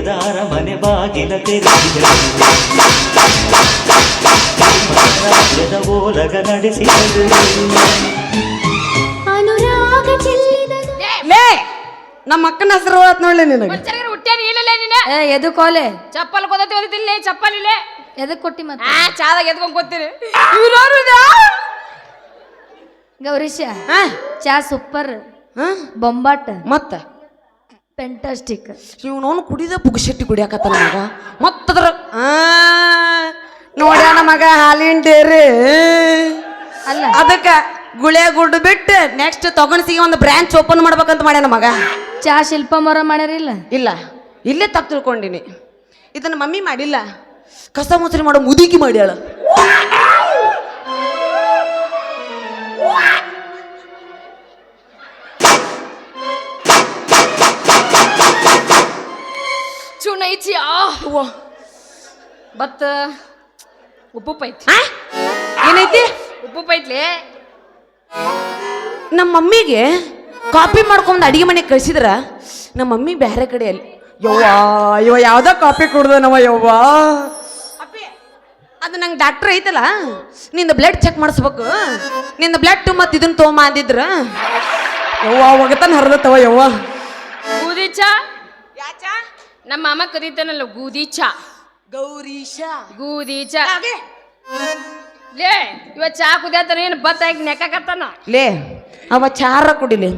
ಬೇಗದ ಮನೆ ಬಾಗಿಲ ತೆರೆದ ಓಲಗ ಲೇ ನಮ್ಮ ಅಕ್ಕನ ಹೆಸರು ಹೇಳತ್ ನೋಡ್ಲಿ ನಿನಗೆ. ಹುಟ್ಟೇನಿ ಇಲ್ಲಲೇ ನೀನು. ಏ ಎದು ಕೋಲೆ ಚಪ್ಪಲ್ ಕೊದತಿ ಓದಿತಿಲ್ಲ ಚಪ್ಪಲ್ ಇಲ್ಲೇ. ಎದಕ್ ಕೊಟ್ಟಿ ಮತ್ತೆ? ಆ ಚಾದಾಗ ಎದ್ಕೊಂಡ್ ಕೂತೀನಿ ಗೌರೀಶ ಹಾ ಚಾ ಸೂಪರ್ ಹಾ ಬೊಂಬಾಟ್. ಮತ್ತ? ಪೆಂಟಾಸ್ಟಿಕ್ ಇವನವನು ಕುಡಿದ ಪುಗಶೆಟ್ಟಿ ಕುಡಿಯಾಕತ್ತ ಮಗ. ಮತ್ತದ್ರ ನೋಡ್ಯಾನ ಮಗ ಹಾಲಿನ ಡೇರಿ. ಅಲ್ಲ. ಅದಕ್ಕ ಗುಳೆ ಗುಡ್ಡು ಬಿಟ್ಟು ನೆಕ್ಸ್ಟ್ ತಗೊಂಡ್ಸಿಗೆ ಒಂದು ಬ್ರಾಂಚ್ ಓಪನ್ ಮಾಡ್ಬೇಕಂತ ಮಾಡ್ಯಾನ ಮಗ. ಚಾ ಶಿಲ್ಪ ಮರ ಮಾಡ್ಯಾರಿಲ್ಲ ಇಲ್ಲ. ಇಲ್ಲೇ ತಪ್ಪು ತಿಳ್ಕೊಂಡಿನಿ. ಇದನ್ನ ಮಮ್ಮಿ ಮಾಡಿಲ್ಲ. ಕಸ ಮುಸ್ರಿ ಮಾಡೋ ಮುದುಕಿ ಮಾಡ್ಯಾಳ. ಚೂನ ಐತಿ ಆ ಬತ್ ಉಪ್ಪು ಪೈತಿ ಆ? ಏನೈತಿ? ಉಪ್ಪು ಪೈತ್ಲಿ. ನಮ್ಮ ಮಮ್ಮಿಗೆ ಕಾಪಿ ಮಾಡ್ಕೊಂಡು ಅಡಿಗೆ ಮನೆಗೆ ಕಳಿಸಿದ್ರ ನಮ್ಮ ಮಮ್ಮಿ ಬೇರೆ ಕಡೆ ಅಲ್ಲಿ ಯವ್ವ ಇವ ಯಾವ್ದೋ ಕಾಪಿ ಕುಡ್ದ ನಮ್ಮ ಯವ್ವ ಅದು ನಂಗೆ ಡಾಕ್ಟರ್ ಐತಲ್ಲ ನಿಂದ ಬ್ಲಡ್ ಚೆಕ್ ಮಾಡಿಸ್ಬೇಕು. ನಿಂದ ಬ್ಲಡ್ ಮತ್ತೆ ಇದನ್ನ ತೊಗೊಂಬ ಅಂದಿದ್ರ. ಯವ್ವ ಒಗತನ ಹರಿದತ್ತವ ಯವ್ವ. ಊದಿಚ ಚಾ ನಮ್ಮ ಅಮ್ಮ ಕರೀತಾನಲ್ಲ ಗೂದೀಚ ಚಾ ಗೌರೀಶ ಗೂದೀಚ ಚಾ ಲೇ ಇವ ಚಾ ಕುದಿಯತ್ತಾನ ಏನು ಬತ್ತ ಹಾಕಿ ನೆಕ್ಕಾಕತ್ತಾನ ಲೇ ಅವ ಚಾರ ಕುಡಿಲಿ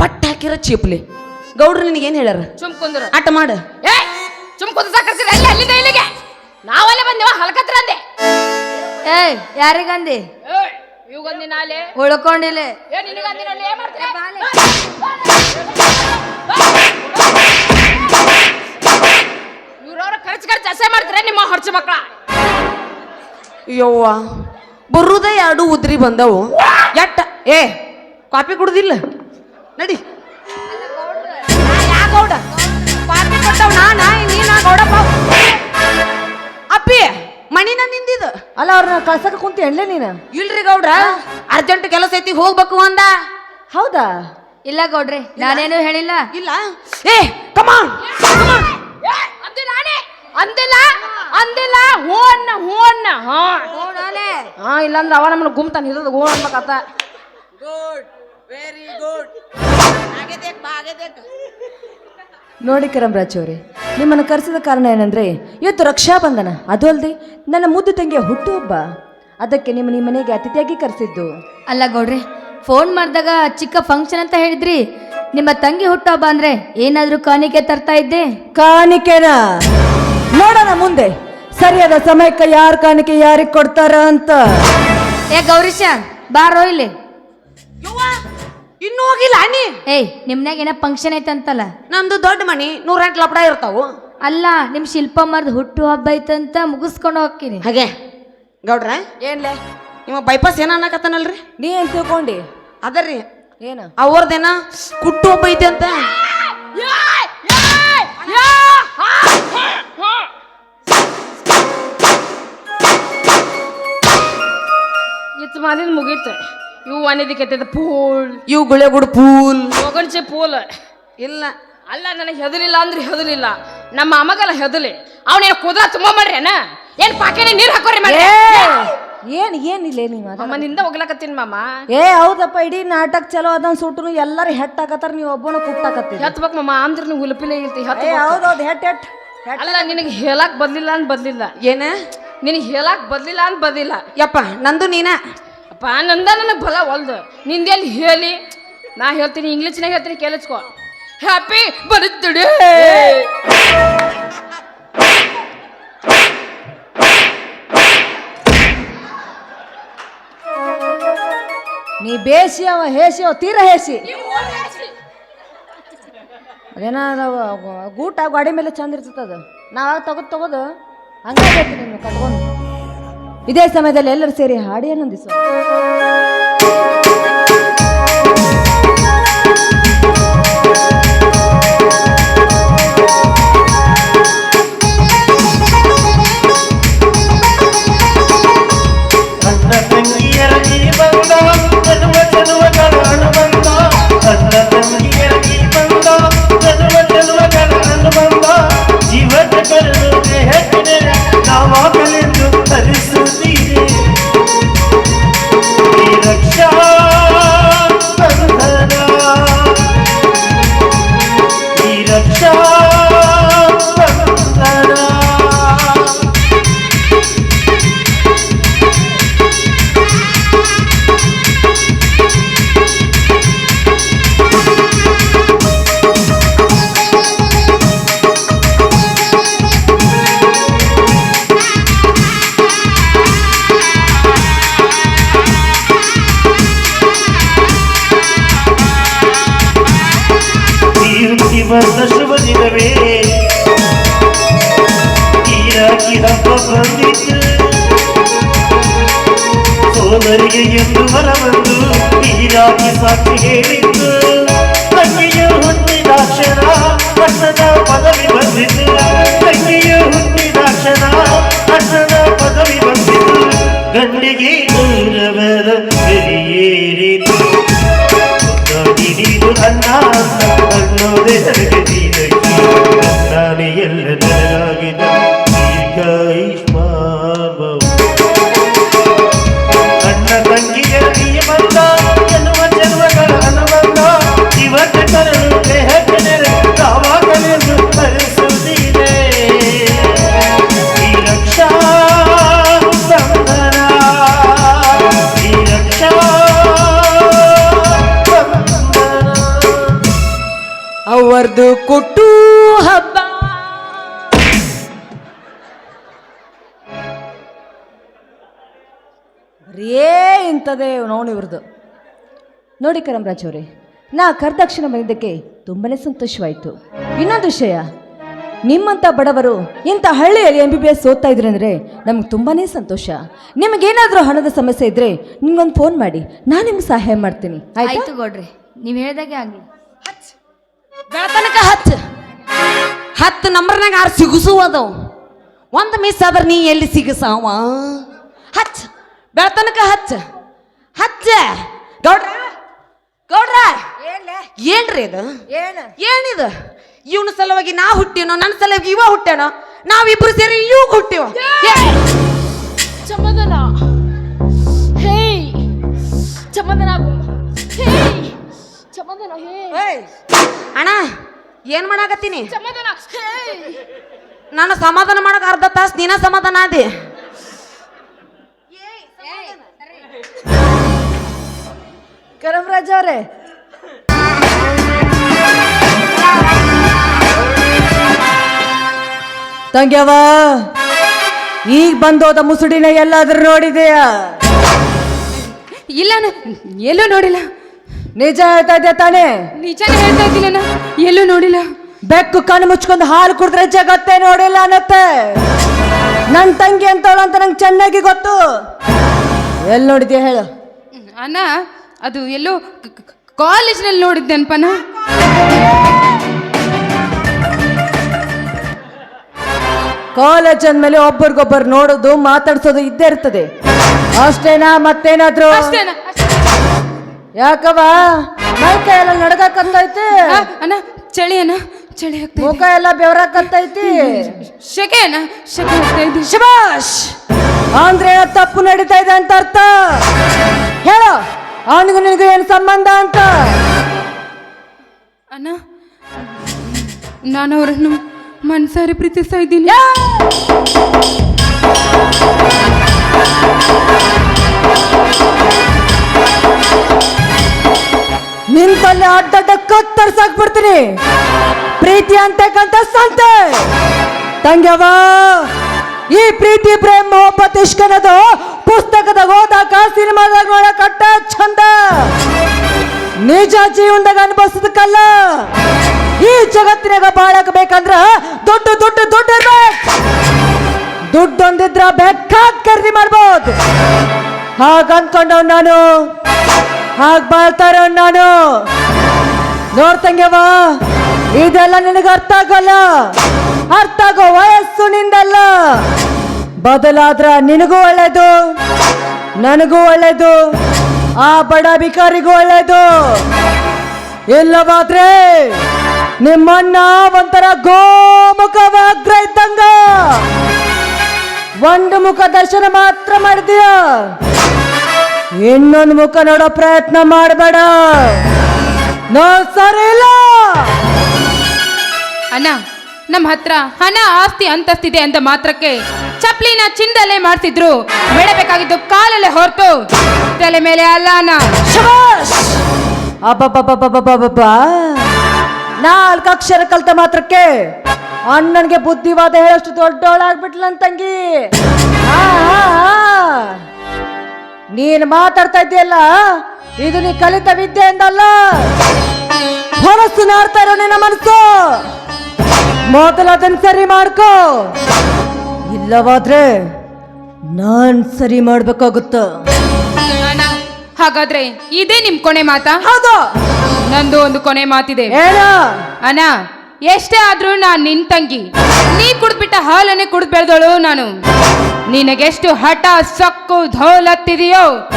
ಬಟ್ ಹಾಕಿರ ಚೀಪ್ಲಿ ಗೌಡ್ರು ನಿನಗೇನು ಹೇಳ್ಯಾರ ಸುಮ್ ಕುಂದ್ರ ಆಟ ಮಾಡು ಏ ಸುಮ್ ಕುಂದ್ರ ಸಾಕರ್ಸಿರ ಅಲ್ಲಿ ಅಲ್ಲಿಂದ ಇಲ್ಲಿಗೆ ನಾವಲ್ಲೇ ಬಂದೇವ ಹಲ್ಕತ್ರ ಅಂದೆ ಏಯ್ ಯಾರಿಗಂದಿ ಇವಾಗೊಂದಿ ನಾಲೆ ಉಳ್ಕೊಂಡಿಲ್ಲ ಏ ನಿನಗಂದಿ ನೋಡಿ ಏನ್ ಮಾಡ್ತೀರ ಇವ್ರವ್ರ ಖರ್ಚು ಖರ್ಚು ಅಸೆ ಮಾಡ್ತಾರೆ ನಿಮ್ಮ ಹರ್ಚು ಮಕ್ಕಳ ಯವ್ವ ಬರುದ ಎರಡು ಉದ್ರಿ ಬಂದವು. ಎಟ್ಟ? ಏ ಕಾಪಿ ಕುಡ್ದಿಲ್ಲ. ನಡಿ. ಯಾ ಗೌಡ ಕಾಪಿ ಕೊಟ್ಟವ್ ನಾನ? ನೀನ ಗೌಡಪ್ಪ? ಅಪ್ಪಿ ಮಣಿನ ನಿಂದಿದ. ಅಲ್ಲ ಅವ್ರನ್ನ ಕಳ್ಸಕ್ಕೆ ಕುಂತಿ ಎಣ್ಣೆ ನೀನು? ಇಲ್ರಿ ಗೌಡ್ರ. ಅರ್ಜೆಂಟ್ ಕೆಲಸ ಐತಿ ಹೋಗ್ಬೇಕು ಅಂದ. ಹೌದಾ? ಇಲ್ಲ ಗೌಡ್ರಿ ನಾನೇನು ಹೇಳಿಲ್ಲ. ಇಲ್ಲ. ಏ ಕಮಾನ್ ಆಣೆ. ಅಂದಿಲ್ಲ ಅಂದಿಲ್ಲ ಹೂ ಅನ್ನ ಹೂ ಅನ್ನ ಹಾ. ಹಾ ಇಲ್ಲಾಂದ್ರೆ ಅವ ನಮ್ಮನ್ನ ಗುಮ್ತಾನ ಹಿಡಿದು ಹೂ ಅನ್ಬೇಕತ್ತ ಗುಡ್ ವೆರಿ ಗುಡ್ ನೋಡಿ ಕರಂರಾಜ್ ಅವರೇ ನಿಮ್ಮನ್ನು ಕರೆಸಿದ ಕಾರಣ ಏನಂದ್ರೆ ಇವತ್ತು ರಕ್ಷಾಬಂಧನ. ಅದು ಅಲ್ಲದೆ ನನ್ನ ಮುದ್ದು ತಂಗಿಯ ಹುಟ್ಟುಹಬ್ಬ. ಅದಕ್ಕೆ ನಿಮ್ಮ ನಿಮ್ಮ ಮನೆಗೆ ಅತಿಥಿಯಾಗಿ ಕರೆಸಿದ್ದು. ಅಲ್ಲ ಗೌಡ್ರಿ ಫೋನ್ ಮಾಡಿದಾಗ ಚಿಕ್ಕ ಫಂಕ್ಷನ್ ಅಂತ ಹೇಳಿದ್ರಿ. ನಿಮ್ಮ ತಂಗಿ ಹುಟ್ಟುಹಬ್ಬ ಅಂದ್ರೆ ಏನಾದ್ರೂ ಕಾಣಿಕೆ ತರ್ತಾ ಇದ್ದೆ? ಕಾಣಿಕೆನ? ನೋಡೋಣ ಮುಂದೆ. ಸರಿಯಾದ ಸಮಯಕ್ಕೆ ಯಾರು ಕಾಣಿಕೆ ಯಾರಿಗೆ ಕೊಡ್ತಾರ ಅಂತ. ಏ ಗೌರೀಶ ಬಾರೋ ಇಲ್ಲಿ. ಇನ್ನೂ ಹೋಗಿಲ್ಲ ನೀ ಏಯ್ ನಿಮ್ನಾಗ ಏನ ಫಂಕ್ಷನ್ ಐತಂತಲ್ಲ ನಮ್ದು ದೊಡ್ಡ ಮನಿ ನೂರೆಂಟು ಲಪಡ ಇರ್ತಾವು. ಅಲ್ಲ ನಿಮ್ ಶಿಲ್ಪಮ್ಮರ್ದ ಹುಟ್ಟು ಹಬ್ಬ ಐತಂತ ಮುಗಿಸ್ಕೊಂಡು ಹೋಗ್ತೀನಿ. ಹಾಗೆ. ಗೌಡ್ರ ಏನ್ಲೆ? ನಿಮ್ಮ ಬೈಪಾಸ್ ಏನ ಅನ್ನಕತ್ತಾನಲ್ರಿ? ನೀ ಏನ್ ತಿಳ್ಕೊಂಡಿ? ಅದರ್ರಿ ಏನ? ಅವ್ರದೇನ ಕುಟ್ಟು ಹಬ್ಬ ಐತೆ ಅಂತ. ಇತ್ತು ಮಾಲಿನ ಮುಗೀತು. ಇವು ಒಣದಿಕ್ಕೆ ಪೂಲ್. ಇವು ಗುಳೆಗುಡ್ ಪೂಲ್. ಹೋಗಂಚೆ ಪೂಲ್. ಇಲ್ಲ. ಅಲ್ಲ ನನಗೆ ಹೆದಲಿಲ್ಲ ಅಂದ್ರೆ ಹೆದಲಿಲ್ಲ ನಮ್ಮ ಅಮ್ಮಗಲ್ಲ ಹೆದಲಿ ಅವನೇನು ಕುದ್ರ ತುಂಬ ಮಾಡ್ರೇನ? ಏನ್ ಪಾಕೆನೆ ನೀರ್ ಹಾಕೋರಿ ಮಾಡಿ ಏನ್ ಏನಿಲ್ಲ ನೀವು ಮನಿಂದ ಹೋಗ್ಲಾಕತ್ತೀನಿ ಮಾಮ. ಏ ಹೌದಪ್ಪ ಇಡೀ ನಾಟಕ ಚಲೋ ಅದನ್ ಸುಟ್ರು. ಎಲ್ಲರೂ ಹೆಟ್ಟಾಕತ್ತಾರ ನೀವು ಒಬ್ಬನ ಕುಟ್ಟಾಕತ್ತಿ ಹತ್ಬೇಕು ಮಾಮ ಅಂದ್ರೆ ನೀವು ಹುಲಪಿಲೆ ಇರ್ತಿ ಹೌದೌದು ಹೆಟ್ ಹೆಟ್ ಅಲ್ಲ ನಿನಗೆ ಹೇಳಕ್ ಬದ್ಲಿಲ್ಲ ಅಂತ ಬದ್ಲಿಲ್ಲ. ಏನ? ನಿನಗೆ ಹೇಳಕ್ ಬದ್ಲಿಲ್ಲ ಅಂತ ಬದ್ಲಿಲ್ಲ. ಯಪ್ಪ ನಂದು ನೀನ. ಅಪ್ಪ ನಂದ ನನಗೆ ಬಲ ಒಲ್ದು. ನಿಂದೆಲ್ಲಿ ಹೇಳಿ. ನಾ ಹೇಳ್ತೀನಿ ಇಂಗ್ಲೀಷ್ನಾಗ ಹೇಳ್ತೀನಿ ಕೇಳಿಸ್ಕೊ. ಹ್ಯಾಪಿ ಬರುತ್ತಡೆ ನೀ ಬೇಸಿ ಅವ ಹೇಸಿ ಅವ ತೀರ ಹೇಸಿ. ಅದೇನ ಗೂಟ ಗಾಡಿ ಮೇಲೆ ಚಂದ ಇರ್ತದ ಅದು. ನಾವಾಗ ತಗೋದ್ ತಗೋದು ಹಂಗೆ ನಿನ್ನ ಕಟ್ಕೊಂಡು. ಇದೇ ಸಮಯದಲ್ಲಿ ಎಲ್ಲರೂ ಸೇರಿ ಹಾಡಿ ಆನಂದಿಸು ಹೀರಾಗಿ ಕೊಟ್ಟು ಹಬ್ಬ. ರೇ ಇಂಥದೇ ನೋಡಿ ಇವ್ರದ್ದು ನೋಡಿ ಕರಂರಾಜ್ ಅವರೇ ನಾ ಕರ್ದಕ್ಷಿಣ ಬಂದಿದ್ದಕ್ಕೆ ತುಂಬನೇ ಸಂತೋಷವಾಯಿತು. ಇನ್ನೊಂದು ವಿಷಯ ನಿಮ್ಮಂಥ ಬಡವರು ಇಂಥ ಹಳ್ಳಿಯಲ್ಲಿ ಎಂ ಬಿ ಬಿ ಎಸ್ ಓದ್ತಾ ಇದ್ರಿ ಅಂದರೆ ನಮ್ಗೆ ತುಂಬಾನೇ ಸಂತೋಷ. ನಿಮಗೇನಾದರೂ ಹಣದ ಸಮಸ್ಯೆ ಇದ್ದರೆ ನಿಮ್ಗೊಂದು ಫೋನ್ ಮಾಡಿ ನಾನು ನಿಮ್ಗೆ ಸಹಾಯ ಮಾಡ್ತೀನಿ. ಆಯ್ತಾ? ಆಯ್ತು ಗೌಡ್ರಿ ನೀವು ಹೇಳ್ದಾಗೆ ಆಗಲಿ. ಬೆಳತನಕ ಹಚ್ಚ ಹತ್ತು ನಂಬರ್ನಾಗ ಆರು ಸಿಗಸು ಅದು ಒಂದು ಮಿಸ್ ಆದ್ರೆ ನೀ ಎಲ್ಲಿ ಸಿಗಸಾವ? ಹಚ್ಚ ಬೆಳತನಕ ಹಚ್ಚ ಹಚ್ಚ ಗೌಡ್ರ? ಗೌಡ್ರ? ಏನ್ರಿ ಇದು? ಏನಿದು? ಇವನ ಸಲುವಾಗಿ ನಾ ಹುಟ್ಟಿನೋ ನನ್ನ ಸಲುವಾಗಿ ಇವ ಹುಟ್ಟ್ಯಾನೋ ನಾವಿಬ್ರು ಸೇರಿ ಇವಾಗ ಹುಟ್ಟಿವ. ಚಮದನ. ಹೇ ಚಮದನ ಆಗು. ಹೇ. ಅಣ್ಣ ಏನ್ ಮಾಡಾಕತ್ತೀನಿ? ಸಮಾಧಾನ ನಾನು ಸಮಾಧಾನ ಮಾಡಕ್ ಅರ್ಧ ತಾಸು ನೀನ ಸಮಾಧಾನ ಆದಿ. ಕರಮರಾಜ್ ಅವರೇ. ತಂಗ್ಯವ ಈಗ ಬಂದೋದ ಮುಸುಡಿನ ಎಲ್ಲಾದ್ರೂ ನೋಡಿದೆಯಾ? ಇಲ್ಲ ಎಲ್ಲೂ ನೋಡಿಲ್ಲ. ನಿಜ ಹೇಳ್ತಾ ಇದ್ದೆ ತಾನೇ? ನಿಜ ಹೇಳ್ತಾ ಇದ್ದೀನಿ ಎಲ್ಲೂ ನೋಡಿಲ್ಲ. ಬೆಕ್ಕು ಕಣ್ಣು ಮುಚ್ಕೊಂಡು ಹಾಲು ಕುಡಿದ್ರೆ ಜಗತ್ತೇ ನೋಡಿಲ್ಲ ಅನ್ನತ್ತೆ. ನನ್ನ ತಂಗಿ ಅಂತವಳು ಅಂತ ನಂಗೆ ಚೆನ್ನಾಗಿ ಗೊತ್ತು. ಎಲ್ಲಿ ನೋಡಿದ್ಯಾ ಹೇಳು? ಅಣ್ಣ ಅದು ಎಲ್ಲೋ ಕಾಲೇಜ್ನಲ್ಲಿ ನೋಡಿದ್ದೆ ಅನ್ಪನ ಕಾಲೇಜ್ ಅಂದ್ಮೇಲೆ ಒಬ್ಬರಿಗೊಬ್ಬರು ನೋಡೋದು ಮಾತಾಡ್ಸೋದು ಇದ್ದೇ ಇರ್ತದೆ. ಅಷ್ಟೇನಾ ಮತ್ತೇನಾದ್ರು? ಅಷ್ಟೇನ ಯಾಕವ ಮೈ ಕೈ ಎಲ್ಲ ನಡ್ಗಕತ್ತೈತಿ ಅಣ್ಣ ಚಳಿ ಅಣ್ಣ ಚಳಿ ಆಗ್ತಾ ಮುಖ ಎಲ್ಲ ಬೆವರಾಕತ್ತೈತಿ. ಶೆಕೆ ಅಣ್ಣ ಶೆಕೆ ಆಗ್ತಾ ಇದೆ. ಶಬಾಷ್! ಅಂದ್ರೆ ಏನೋ ತಪ್ಪು ನಡೀತಾ ಇದೆ ಅಂತ ಅರ್ಥ. ಹೇಳು ಅವನಿಗೂ ನಿನಗೂ ಏನು ಸಂಬಂಧ ಅಂತ. ಅಣ್ಣ ನಾನು ಅವರನ್ನು ಮನ್ಸಾರಿ ಪ್ರೀತಿಸ್ತಾ ಇದ್ದೀನಿ. ನಿಂತಲ್ಲಿ ಅಡ್ಡಡ್ಡ ಕತ್ತರ್ಸಾಕ್ಬಿಡ್ತೀನಿ ಪ್ರೀತಿ ಅಂತಕ್ಕಂಥ ಸಂತೆ. ತಂಗ್ಯವ, ಈ ಪ್ರೀತಿ, ಪ್ರೇಮ, ಮೊಹಬ್ಬತ್ ಇಷ್ಕ್ ಪುಸ್ತಕದಾಗ ಓದಾಕ, ಸಿನಿಮಾದಾಗ ನೋಡಕ್ ಅಟ್ಟ ಚಂದ ನಿಜ ಜೀವನದಾಗ ಅನುಭವಿಸೋದಕ್ಕಲ್ಲ. ಈ ಜಗತ್ತಿನಾಗ ಬಾಳಕ್ ಬೇಕಂದ್ರ ದುಡ್ಡು ದುಡ್ಡು ದುಡ್ಡು ಇರ್ಬೇಕು. ದುಡ್ಡು ಒಂದಿದ್ರ ಬೇಕಾದ್ ಖರೀದಿ ಮಾಡ್ಬೋದು. ಹಾಗ ಅನ್ಕೊಂಡವ್ ನಾನು. ಹಾಗ ಬಾಳ್ತಾರ ನಾನು. ನೋಡ್ತಂಗೆವ ಇದೆಲ್ಲ ನಿನಗೆ ಅರ್ಥ ಆಗಲ್ಲ? ಅರ್ಥ ಆಗೋ ವಯಸ್ಸು ನಿಂದಲ್ಲ. ಬದಲಾದ್ರ ನಿನಗೂ ಒಳ್ಳೇದು, ನನಗೂ ಒಳ್ಳೇದು, ಆ ಬಡ ಬಿಕಾರಿಗೂ ಒಳ್ಳೇದು. ಇಲ್ಲವಾದ್ರೆ ನಿಮ್ಮನ್ನ ಒಂಥರ ಗೋಮುಖ ವ್ಯಾಘ್ರ ಇದ್ದಂಗ ಒಂದು ಮುಖ ದರ್ಶನ ಮಾತ್ರ ಮಾಡಿದೀಯ? ಇನ್ನೊಂದು ಮುಖ ನೋಡೋ ಪ್ರಯತ್ನ ಮಾಡಬೇಡ. ನೋ ಸರಿ ಇಲ್ಲ. ಅಣ್ಣ ನಮ್ಮ ಹತ್ರ ಹಣ ಆಸ್ತಿ ಅಂತಸ್ತಿದೆ ಅಂತ ಮಾತ್ರಕ್ಕೆ ಚಪ್ಲಿನ ಚಿಂದಲ್ಲೇ ಮಾಡ್ತಿದ್ರು. ಬೇಡಬೇಕಾಗಿದ್ದು ಕಾಲಲ್ಲೇ ಹೊರತು ತಲೆ ಮೇಲೆ ಅಲ್ಲ ಅಣ್ಣ. ಶಬಾಷ್! ಅಬ್ಬಬ್ಬಬ್ಬಬ್ಬಬ್ಬಬ್ಬ ನಾಲ್ಕು ಅಕ್ಷರ ಕಲ್ತ ಮಾತ್ರಕ್ಕೆ ಅಣ್ಣನಿಗೆ ಬುದ್ಧಿವಾದ ಹೇಳಷ್ಟು ದೊಡ್ಡವಳಾಗ್ಬಿಟ್ಲಂತಂಗಿ ತಂಗಿ. ಆ. ನೀನ್ ಮಾತಾಡ್ತಾ ಇದ್ದೀಯಲ್ಲ? ಇದು ನೀ ಕಲಿತ ವಿದ್ಯೆ ಎಂದಲ್ಲ? ಹೊರಸು ನಾಡ್ತಾ ಇರೋ ನಿನ್ನ ಮನಸ್ಸು. ಮೊದಲು ಅದನ್ನ ಸರಿ ಮಾಡ್ಕೋ. ಇಲ್ಲವಾದ್ರೆ ನಾನ್ ಸರಿ ಮಾಡ್ಬೇಕಾಗುತ್ತ. ಹಾಗಾದ್ರೆ ಇದೇ ನಿಮ್ ಕೊನೆ ಮಾತಾ? ಹೌದು. ನಂದು ಒಂದು ಕೊನೆ ಮಾತಿದೆ. ಅಣ್ಣ ಎಷ್ಟೇ ಆದ್ರೂ ನಾನು ನಿನ್ ತಂಗಿ. ನೀ ಕುಡ್ದ್ಬಿಟ್ಟ ಹಾಲನ್ನೇ ಕುಡ್ದು ಬೆಳೆದಳು ನಾನು. ನಿನಗೆಷ್ಟು ಹಠ, ಸೊಕ್ಕು, ಧೋಲತ್ತಿದೆಯೋ?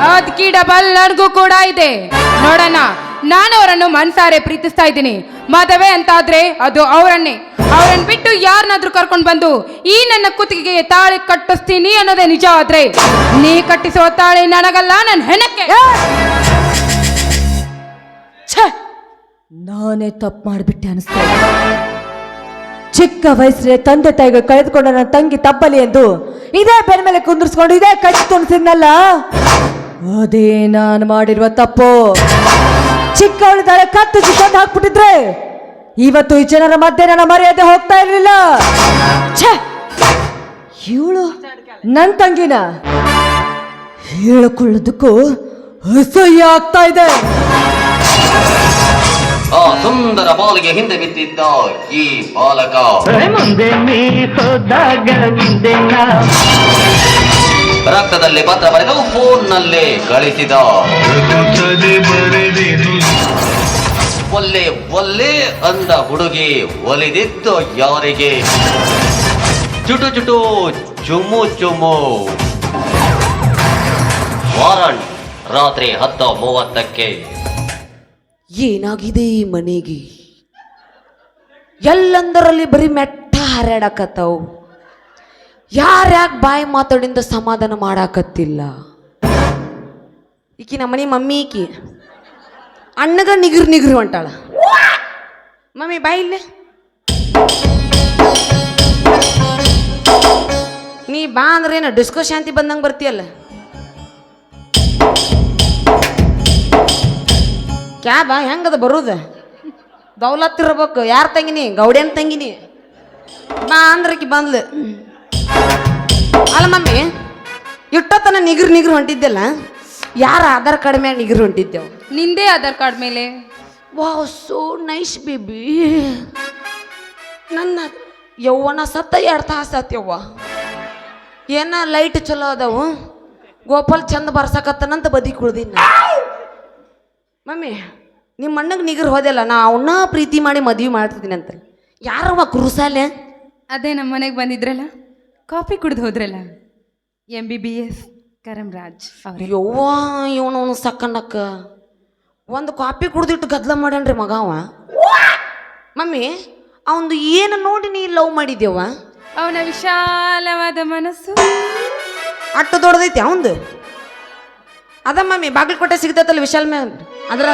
ಅದ್ಕಿ ಡಬಲ್ ನನಗೂ ಕೂಡ ಇದೆ. ನೋಡೋಣ ನಾನು ಅವರನ್ನು ಮನ್ಸಾರೆ ಪ್ರೀತಿಸ್ತಾ ಇದ್ದೀನಿ. ಮದುವೆ ಅಂತಾದ್ರೆ ಅದು ಅವರನ್ನೇ. ಅವರನ್ನ ಬಿಟ್ಟು ಯಾರನ್ನಾದ್ರೂ ಕರ್ಕೊಂಡು ಬಂದು ಈ ನನ್ನ ಕುತ್ತಿಗೆಗೆ ತಾಳಿ ಕಟ್ಟಿಸ್ತೀನಿ ಅನ್ನೋದೇ ನಿಜ ಆದ್ರೆ, ನೀ ಕಟ್ಟಿಸುವ ತಾಳಿ ನನಗಲ್ಲ ನನ್ನ ಹೆಣಕ್ಕೆ. ನಾನೇ ತಪ್ಪು ಮಾಡಿಬಿಟ್ಟೆ ಅನಿಸ್ತಾ. ಚಿಕ್ಕ ವಯಸ್ಸಿನ ತಂದೆ ತಾಯಿಗಳು ಕಳೆದುಕೊಂಡ ನನ್ನ ತಂಗಿ ತಪ್ಪಲಿ ಎಂದು ಇದೇ ಬೆನ್ ಮೇಲೆ ಕುಂದಿರ್ಸ್ಕೊಂಡು ಇದೇ ಕಚ್ಚಿ ತುಂಬಿಸಿದ್ನಲ್ಲ? ಅದೇ ನಾನು ಮಾಡಿರುವ ತಪ್ಪು. ಚಿಕ್ಕವಳಿದ್ದಾಳೆ ಕತ್ತು ಚಿಕ್ಕಂದು ಹಾಕ್ಬಿಟ್ಟಿದ್ರೆ ಇವತ್ತು ಈ ಜನರ ಮಧ್ಯೆ ನನ್ನ ಮರ್ಯಾದೆ ಹೋಗ್ತಾ ಇರಲಿಲ್ಲ. ಇವಳು ನನ್ನ ತಂಗಿನ ಹೇಳಿಕೊಳ್ಳೋದಕ್ಕೂ ಅಸಹ್ಯ ಆಗ್ತಾ ಇದೆ. ಆ ಸುಂದರ ಬಾಲಿಗೆ ಹಿಂದೆ ಬಿದ್ದಿದ್ದ ಈ ಬಾಲಕ. ಮುಂದೆ ಹೋದಾಗ ರಕ್ತದಲ್ಲಿ ಪತ್ರ ಬರೆದು ಫೋನ್ನಲ್ಲಿ ಕಳಿಸಿದ ಒಲ್ಲೆ ಒಲ್ಲೆ ಅಂದ ಹುಡುಗಿ ಒಲಿದಿದ್ದು ಯಾರಿಗೆ? ಚುಟು ಚುಟು ಚುಮು ಚುಮು ವಾರಂಟ್ ರಾತ್ರಿ ಹತ್ತು ಮೂವತ್ತಕ್ಕೆ ಏನಾಗಿದೆ ಈ ಮನೆಗೆ? ಎಲ್ಲಂದರಲ್ಲಿ ಬರೀ ಮೆಟ್ಟ ಹಾರಾಡಕತ್ತಾವು. ಯಾರ್ಯಾಕೆ ಬಾಯಿ ಮಾತಾಡಿಂದ ಸಮಾಧಾನ ಮಾಡಾಕತ್ತಿಲ್ಲ? ಈಕಿ ನಮ್ಮ ಮನೆ ಮಮ್ಮಿ ಈಕಿ. ಅಣ್ಣಗ ನಿಗಿರ್ ನಿಗಿರ್ ಹೊಂಟಾಳ ಮಮ್ಮಿ ಬಾಯಿ ಇಲ್ಲೇ. ನೀ ಬಾ ಅಂದ್ರೆ ಏನು ಡಿಸ್ಕೋ ಶಾಂತಿ ಬಂದಂಗೆ ಬರ್ತೀಯಲ್ಲ? ಕ್ಯಾಬ? ಹೆಂಗದ ಬರೋದು? ದೌಲತ್ ಇರ್ಬೇಕು. ಯಾರ ತಂಗಿನಿ? ಗೌಡೇನ್ ತಂಗಿನಿ. ನಾ ಅಂದ್ರಕಿ ಬಂದ್ಲು. ಅಲ್ಲ ಮಮ್ಮಿ ಇಟ್ಟತನ ನಿಗ್ರ ನಿಗಿರ್ ಹೊಂಟಿದ್ದೆಲ್ಲ? ಯಾರ ಆಧಾರ್ ಕಾರ್ಡ್ ಮೇಲೆ ನಿಗ್ರ ಹೊಂಟಿದ್ದೆವು? ನಿಂದೇ ಆಧಾರ್ ಕಾರ್ಡ್ ಮೇಲೆ? Wow so nice baby. ನನ್ನ ಯವ್ವನ ಸತ್ತ ಎರಡು ತಾಸು ಆತ್ಯವ್ವ. ಏನ ಲೈಟ್ ಚಲೋ ಅದಾವು? ಗೋಪಾಲ್ ಚಂದ ಬರ್ಸಕತ್ತನಂತ ಬದಿ ಕುಳ್ದಿನ ಮಮ್ಮಿ ನಿಮ್ಮ ಅಣ್ಣಗೆ ನಿಗರ್ ಹೋದೆಲ್ಲ ನಾ ಅವನ್ನ ಪ್ರೀತಿ ಮಾಡಿ ಮದುವೆ ಮಾಡ್ತಿದ್ದೀನಿ ಅಂತ ಯಾರವ್ವ ಕುರುಸಾಲೆ? ಅದೇ ನಮ್ಮ ಮನೆಗೆ ಬಂದಿದ್ರಲ್ಲ ಕಾಫಿ ಕುಡಿದು ಹೋದ್ರಲ್ಲ M B B S Karam Raj ಯವ್ವ ಇವನು ಅವನು ಸಕ್ಕಣ್ಣಕ್ಕ. ಒಂದು ಕಾಪಿ ಕುಡ್ದಿಟ್ಟು ಗದ್ಲ ಮಾಡ್ಯಾನ್ರಿ ಮಗ ಅವ. ಮಮ್ಮಿ ಅವನು ಏನು ನೋಡಿ ನೀ ಲವ್ ಮಾಡಿದ್ಯವ್ವ? ಅವನ ವಿಶಾಲವಾದ ಮನಸ್ಸು. ಅಟ್ಟು ದೊಡ್ಡದೈತಿ ಅವಂದು? ಅದ ಮಮ್ಮಿ ಬಾಗಲಕೋಟೆ ಸಿಗ್ತೈತಲ್ಲ ವಿಶಾಲ್ ಮ್ಯಾಮ್ ಅದ್ರ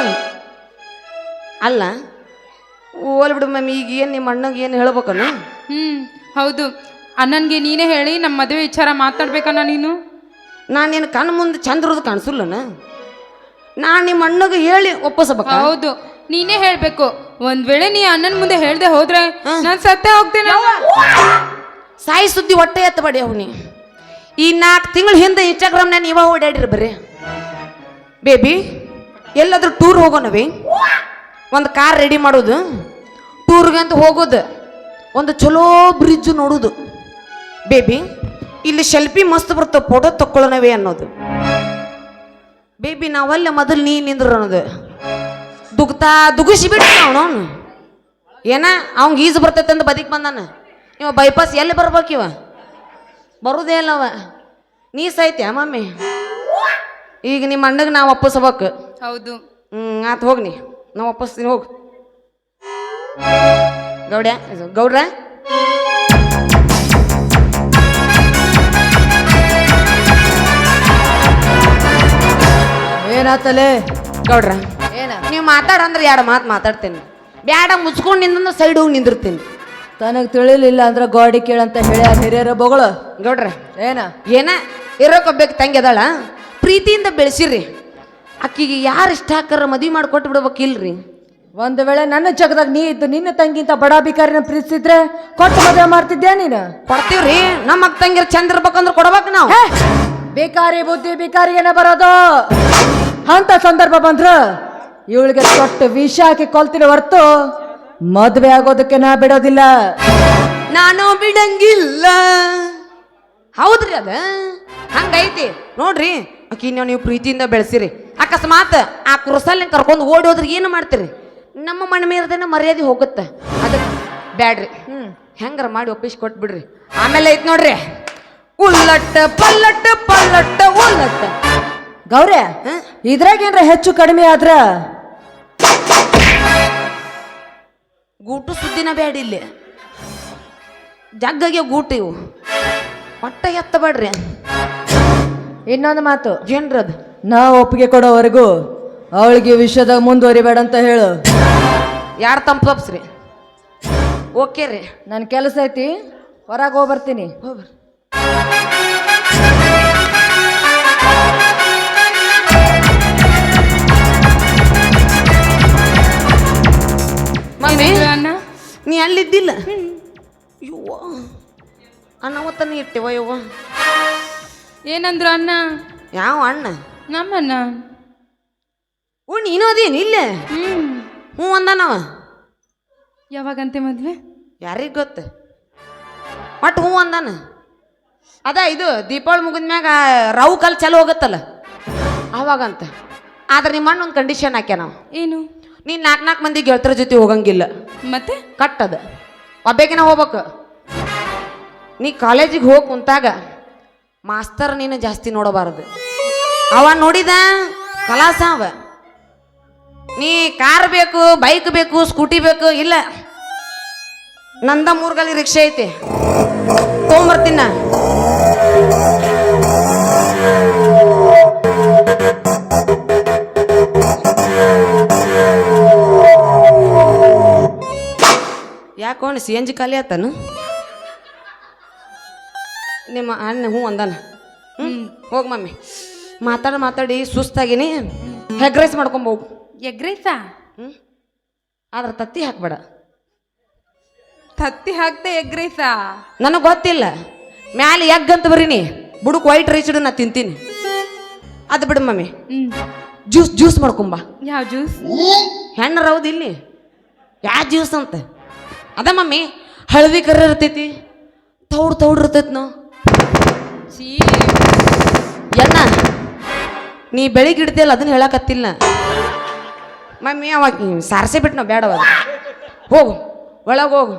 ಅಲ್ಲ ಓಲ್ ಬಿಡು ಮಮ್ಮಿ ಈಗ ಏನು ನಿಮ್ಮ ಅಣ್ಣಗೆ ಏನು ಹೇಳ್ಬೇಕಲ್ಲ? ಹ್ಮ್ ಹೌದು. ಅಣ್ಣನಿಗೆ ನೀನೇ ಹೇಳಿ ನಮ್ಮ ಮದುವೆ ವಿಚಾರ ಮಾತಾಡ್ಬೇಕನ್ನ ನೀನು? ನಾನು ನಿನ್ನ ಕಣ್ಣು ಮುಂದೆ ಚಂದ ಇರೋದು ಕಾಣಿಸಲ್ಲನ ನಾನು ನಿಮ್ಮ ಅಣ್ಣಗೆ ಹೇಳಿ ಒಪ್ಪಿಸ್ಬೇಕು? ಹೌದು ನೀನೇ ಹೇಳ್ಬೇಕು. ಒಂದ್ ವೇಳೆ ನೀ ಅಣ್ಣನ ಮುಂದೆ ಹೇಳ್ದೆ ಹೋದ್ರೆ ನಾನು ಸತ್ತೇ ಹೋಗ್ತೇನೆ ಸಾಯಿ ಸುದ್ದಿ ಹೊಟ್ಟೆ ಎತ್ತಬೇಡಿ ಅವನಿ. ಈ ನಾಲ್ಕು ತಿಂಗಳ ಹಿಂದೆ ಇನ್ಸ್ಟಾಗ್ರಾಮ್ನಾಗ ನೀವ ಓಡಾಡಿರಿ ಬರ್ರಿ. ಬೇಬಿ ಎಲ್ಲಾದ್ರೂ ಟೂರ್ ಹೋಗೋಣವಿ? ಒಂದು ಕಾರ್ ರೆಡಿ ಮಾಡೋದು. ಟೂರ್ಗೆ ಅಂತ ಹೋಗೋದು. ಒಂದು ಚಲೋ ಬ್ರಿಡ್ಜ್ ನೋಡೋದು. ಬೇಬಿ ಇಲ್ಲಿ ಶೆಲ್ಫಿ ಮಸ್ತ್ ಬರ್ತವೆ ಫೋಟೋ ತಕ್ಕೊಳ್ಳೋಣವೇ ಅನ್ನೋದು. ಬೇಬಿ ನಾವಲ್ಲ ಮೊದಲು ನೀ ನಿಂದ್ರು ಅನ್ನೋದು. ದುಗ್ತಾ ದುಗುಸಿ ಬಿಟ್ಟು ಅವನು. ಏನ? ಅವಂಗ ಈಜು ಬರ್ತೈತೆ ಅಂತ ಬದಿಕ್ ಬಂದಾನ. ಇವ ಬೈಪಾಸ್ ಎಲ್ಲಿ ಬರ್ಬೇಕಿವ? ಬರುದೇ ಇಲ್ಲ ನೀ ಸೈತ್ಯಾ ಮಮ್ಮಿ? ಈಗ ನಿಮ್ಮ ಅಣ್ಣಗೆ ನಾವು ಒಪ್ಪಿಸ್ಬೇಕು. ಹೌದು. ಹ್ಮ್ ಆತು ಹೋಗ್ನಿ. ನೀ ನಾವು ಒಪ್ಪಿಸ್ತೀನಿ ಹೋಗು. ಗೌಡ್ಯ ಇದು ಗೌಡ್ರ? ಏನಾತಲೆ? ಗೌಡ್ರ ಏನ? ನೀವು ಮಾತಾಡಂದ್ರೆ ಎರಡು ಮಾತು ಮಾತಾಡ್ತೇನೆ. ಬ್ಯಾಡ ಮುಚ್ಕೊಂಡು ನಿಂದ ಸೈಡ್ ಹೋಗಿ ನಿಂದಿರ್ತೀನಿ. ತನಗ್ ತಿಳಿಲಿಲ್ಲ ಅಂದ್ರೆ ಗೋಡಿ ಕೇಳಂತ ಹೇಳಿ ಆ ಹಿರಿಯರ ಬೊಗಳು. ಗೌಡ್ರ ಏನ? ಏನ? ಇರೋಕೊಬ್ಬೇಕು ತಂಗಿ ಅದಾಳ? ಪ್ರೀತಿಯಿಂದ ಬೆಳೆಸಿರಿ. ಆಕಿಗೆ ಯಾರು ಇಷ್ಟ ಹಾಕಾರ ಮದುವೆ ಮಾಡಿಕೊಟ್ಟು ಬಿಡ್ಬೇಕಿಲ್ರಿ ಒಂದು ವೇಳೆ ನನ್ನ ಜಗದಾಗ ನೀ ಇದ್ದು ನಿನ್ನ ತಂಗಿಂತ ಬಡ ಬಿಕಾರಿನ ಪ್ರೀತಿಸಿದ್ರೆ ಕೊಟ್ಟು ಮದುವೆ ಮಾಡ್ತಿದ್ದೆ ನೀನು? ಕೊಡ್ತೀವ್ರಿ. ನಮ್ಮ ಅಕ್ಕ ತಂಗಿರ್ ಚಂದ ಇರ್ಬೇಕಂದ್ರೆ ಕೊಡ್ಬೇಕು ನಾವು. ಹೇ, ಬಿಕಾರಿ ಬುದ್ಧಿ ಬಿಕಾರಿಗೇನೆ ಬರೋದು. ಅಂತ ಸಂದರ್ಭ ಬಂದ್ರ ಇವಳಿಗೆ ಕೊಟ್ಟು ವಿಷ ಹಾಕಿ ಕೊಲ್ತೀನಿ ಹೊರ್ತು ಮದುವೆ ಆಗೋದಕ್ಕೆ ನಾ ಬಿಡೋದಿಲ್ಲ. ನಾನು ಬಿಡಂಗಿಲ್ಲ. ಹೌದ್ರಿ ಅದ? ಹಂಗೈತಿ. ನೋಡ್ರಿ ಆಕಿ ನೀವು ಪ್ರೀತಿಯಿಂದ ಬೆಳೆಸಿರಿ. ಅಕಸ್ಮಾತ್ ಆ ಕುರ್ಸಲ್ಲಿ ಕರ್ಕೊಂಡು ಓಡಿ ಏನು ಮಾಡ್ತೀರಿ? ನಮ್ಮ ಮನೆ ಮೇಲ್ದೇನೆ ಮರ್ಯಾದೆ ಹೋಗುತ್ತೆ. ಅದು ಬ್ಯಾಡ್ರಿ. ಹ್ಞೂ ಹೆಂಗಾರ ಮಾಡಿ ಒಪ್ಪಿಸಿ ಕೊಟ್ಬಿಡ್ರಿ. ಆಮೇಲೆ ಐತ್ ನೋಡ್ರಿ. ಉಲ್ಲಟ್ಟ, ಪಲ್ಲಟ್ಟ ಪಲ್ಲಟ್ಟ, ಉಲ್ಲಟ್ಟ. ಗೌರಿ ಇದ್ರಾಗ ಏನ್ರ ಹೆಚ್ಚು ಕಡಿಮೆ ಆದ್ರ? ಗೂಟು ಸುದ್ದಿನ ಬ್ಯಾಡ ಇಲ್ಲಿ. ಜಗ್ಗಗೆ ಗೂಟು ಇವು. ಒಟ್ಟ ಎತ್ತಬೇಡ್ರಿ. ಇನ್ನೊಂದು ಮಾತು. ಏನ್ರದು? ನಾ ಒಪ್ಪಿಗೆ ಕೊಡೋವರೆಗೂ ಅವಳಿಗೆ ವಿಷಯದಾಗ ಮುಂದುವರಿಬೇಡ ಅಂತ ಹೇಳು. ಯಾರು ತಂಪು ತಪ್ಸ್ರಿ? ಓಕೆ ರೀ. ನನ್ನ ಕೆಲಸ ಐತಿ ಹೊರಗೆ ಹೋಗಿ ಬರ್ತೀನಿ ಮಮ್ಮಿ ನೀ ಅಲ್ಲಿದ್ದಿಲ್ಲ? ಯುವ ಅಣ್ಣವತ್ತನ ಇಟ್ಟಿವ ಯವ್ವ. ಏನಂದ್ರು ಅಣ್ಣ? ಯಾವ ಅಣ್ಣ? ನಮ್ಮಣ್ಣ. ಓ ನೀನು ಅದೇನು? ಇಲ್ಲೇ? ಹ್ಮ್. ಹ್ಞೂ ಅಂದನವ. ಯಾವಾಗಂತೆ ಮದ್ವೆ? ಯಾರಿಗೆ ಗೊತ್ತು? ಒಟ್ಟು ಹ್ಞೂ ಅಂದಾನ. ಅದ ಇದು ದೀಪಾವಳಿ ಮುಗಿದ್ಮ್ಯಾಗ ರವು ಕಲ್ ಚಲೋ ಹೋಗತ್ತಲ್ಲ? ಅವಾಗಂತ ಆದ್ರೆ ನಿಮ್ಮ ಅಣ್ಣ ಒಂದು ಕಂಡೀಷನ್ ಹಾಕ್ಯ ನಾವು ಏನು? ನೀನ್ ನಾಲ್ಕು ನಾಲ್ಕು ಮಂದಿ ಗೆಳತರ ಜೊತೆ ಹೋಗಂಗಿಲ್ಲ. ಮತ್ತೆ? ಕಟ್ಟದ. ಒಬ್ಬೇಕಿನ ಹೋಗ್ಬೇಕು. ನೀ ಕಾಲೇಜಿಗೆ ಹೋಗಿ ಕುಂತಾಗ ಮಾಸ್ತರ್ ನೀನು ಜಾಸ್ತಿ ನೋಡಬಾರದು. ಅವ ನೋಡಿದ ಕಲಾಸ ಅವ. ನೀ ಕಾರ್ ಬೇಕು, ಬೈಕ್ ಬೇಕು, ಸ್ಕೂಟಿ ಬೇಕು, ಇಲ್ಲ. ನಂದ ಮೂರ್ಗಲಿ ರಿಕ್ಷೆ ಐತಿ. ತೊಗೊಂಬರ್ತೀನ. ಯಾಕೋಣ ಸಿ ಎನ್ ಜಿ ಖಾಲಿ ಆತನು? ನಿಮ್ಮ ಅಣ್ಣ ಹ್ಞೂ ಅಂದಾನ. ಹ್ಞೂ ಹೋಗಿ ಮಮ್ಮಿ ಮಾತಾಡಿ ಮಾತಾಡಿ ಸುಸ್ತಾಗಿನಿ. ಎಗ್ ರೈಸ್ ಮಾಡ್ಕೊಂಬೋಗು ಎಗ್ರೈಸಾ ಹ್ಞೂ ಆದ್ರೆ ತತ್ತಿ ಹಾಕ್ಬೇಡ. ತತ್ತಿ ಹಾಕ್ದೆ ಎಗ್ರೈಸಾ ನನಗೆ ಗೊತ್ತಿಲ್ಲ. ಮ್ಯಾಲೆ ಎಗ್ ಅಂತ ಬರೀನಿ. ಬುಡಕ್ ವೈಟ್ ರೈಸ್ ಇಡು ನಾ ತಿಂತೀನಿ. ಅದು ಬಿಡು ಮಮ್ಮಿ ಜ್ಯೂಸ್ ಜ್ಯೂಸ್ ಮಾಡ್ಕೊಂಬ ಯಾವ ಜ್ಯೂಸ್? ಹೆಣ್ಣು ರೌದು ಇಲ್ಲಿ. ಯಾವ ಜ್ಯೂಸ್ ಅಂತ. ಅದ ಮಮ್ಮಿ ಹಳದಿ ಕರ್ರ ಇರ್ತೈತಿ. ತೌಡ್ ತೌಡ್ ಇರ್ತೈತಿ ನಾವು ಎಣ್ಣ ನೀ? ಬೆಳಿಗ್ಗೆ ಇಡ್ತಿಯಲ್ಲ ಅದನ್ನ ಹೇಳಕತ್ತಿಲ್ಲ. ಮಮ್ಮಿ ಅವಾಗ ಸಾರಸೆ ಬಿಟ್ಟು ನಾವು ಬೇಡವ ಹೋಗು ಒಳಗೆ ಹೋಗು.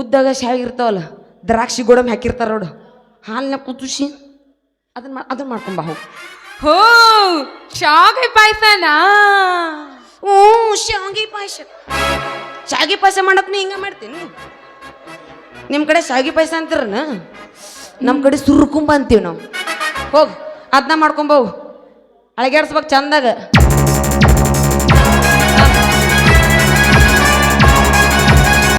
ಉದ್ದಾಗ ಶಾಗಿರ್ತಾವಲ್ಲ ದ್ರಾಕ್ಷಿ ಗೋಡಂಬಿ ಹಾಕಿರ್ತಾರ ನೋಡು. ಹಾಲಿನ ಕುದಿಸಿ ಅದನ್ನ ಮಾ ಅದನ್ನ ಮಾಡ್ಕೊಂಬ ಹೋಗು. ಹೋ ಶಾವಿಗೆ ಪಾಯ್ಸನಾ? ಹ್ಞೂ ಶಾವಿಗೆ ಪಾಯಸ. ಶಾವಿಗೆ ಪಾಯಸ ಮಾಡಕ್ ನೀ ಹಿಂಗ ಮಾಡ್ತೀನಿ ನಿಮ್ಮ ಕಡೆ ಶಾವಿಗೆ ಪಾಯಸ ಅಂತೀರನ ನಮ್ಮ ಕಡೆ ಸುರ್ಕುಂಬ ಅಂತೀವಿ ನಾವು. ಹೋಗು ಅದನ್ನ ಮಾಡ್ಕೊಂಬವು ಅಳಗ್ಯಾಡ್ಸ್ಬೇಕು ಚಂದಾಗ.